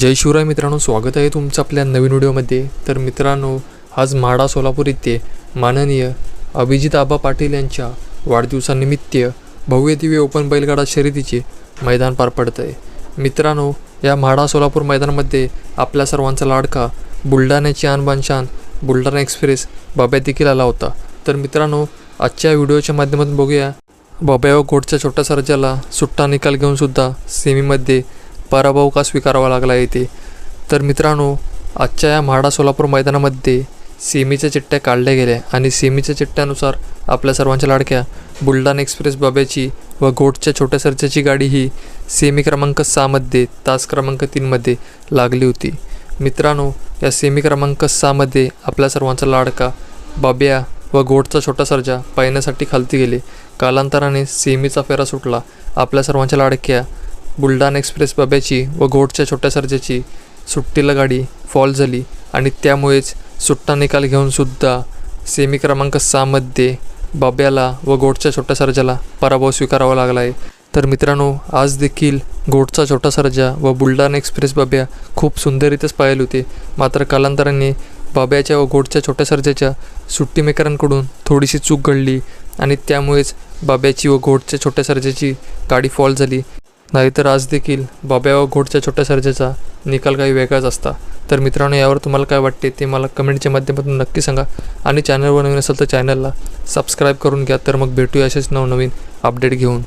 जय शिवराय मित्रांनो स्वागत आहे तुमचं आपल्या नवीन व्हिडिओमध्ये. तर मित्रांनो आज म्हाडा सोलापूर येथे माननीय अभिजित आबा पाटील यांच्या वाढदिवसानिमित्त भव्य दिव्य ओपन बैलगाडा शर्यतीचे मैदान पार पडत आहे मित्रांनो या म्हाडा सोलापूर मैदानामध्ये आपल्या सर्वांचा लाडका बुलढाण्याची आणबानशान बुलढाणा एक्सप्रेस बाब्या देखील आला होता. तर मित्रांनो आजच्या व्हिडिओच्या माध्यमातून बघूया. बाब्या व गोटच्या छोट्या सर्जाला सुट्टा निकाल घेऊन सुद्धा सेमीमध्ये पराभव का स्वीकारावा लागला येते? तर मित्रांनो आजच्या या म्हाडा सोलापूर मैदानामध्ये सेमीच्या चिठ्ठ्या काढल्या गेल्या आणि सेमीच्या चिठ्ठ्यानुसार आपल्या सर्वांच्या लाडक्या बुलढाणा एक्सप्रेस बाब्याची व घोटच्या छोट्या सरच्याची गाडी ही सेमी क्रमांक सहामध्ये तास क्रमांक तीनमध्ये लागली होती. मित्रांनो या सेमी क्रमांक सहामध्ये आपल्या सर्वांचा लाडका बाब्या व घोटचा छोटा सर्जा पाहण्यासाठी खालती गेले. कालांतराने सेमीचा फेरा सुटला. आपल्या सर्वांच्या लाडक्या बुलढाणा एक्सप्रेस बब्याची व घोटच्या छोट्या सर्जाची सुट्टीला गाडी फॉल झाली आणि त्यामुळेच सुट्टा निकाल घेऊन सुद्धा सेमी क्रमांक सहामध्ये बाब्याला व गोडच्या छोट्या सर्जाला पराभव स्वीकारावा लागला आहे. तर मित्रांनो आज देखील गोडचा छोटा सर्जा व बुलढाणा एक्सप्रेस बाब्या खूप सुंदररीत्याच पाहिले होते. मात्र कालांतराने बाब्याच्या व गोडच्या छोट्या सर्जाच्या सुट्टीमेकरांकडून थोडीशी चूक घडली आणि त्यामुळेच बाब्याची व घोटच्या छोट्या सर्जाची गाडी फॉल झाली. नाहीतर आज देखील बाब्या व घोडच्या छोट्या सर्जेचा निकाल काही वेगळाच असता. तर मित्रांनो यावर तुम्हाला काय वाटते ते मला कमेंटच्या माध्यमातून नक्की सांगा आणि चॅनलवर नवीन असेल तर चॅनलला सबस्क्राईब करून घ्या. तर मग भेटूया असेच नवनवीन अपडेट घेऊन.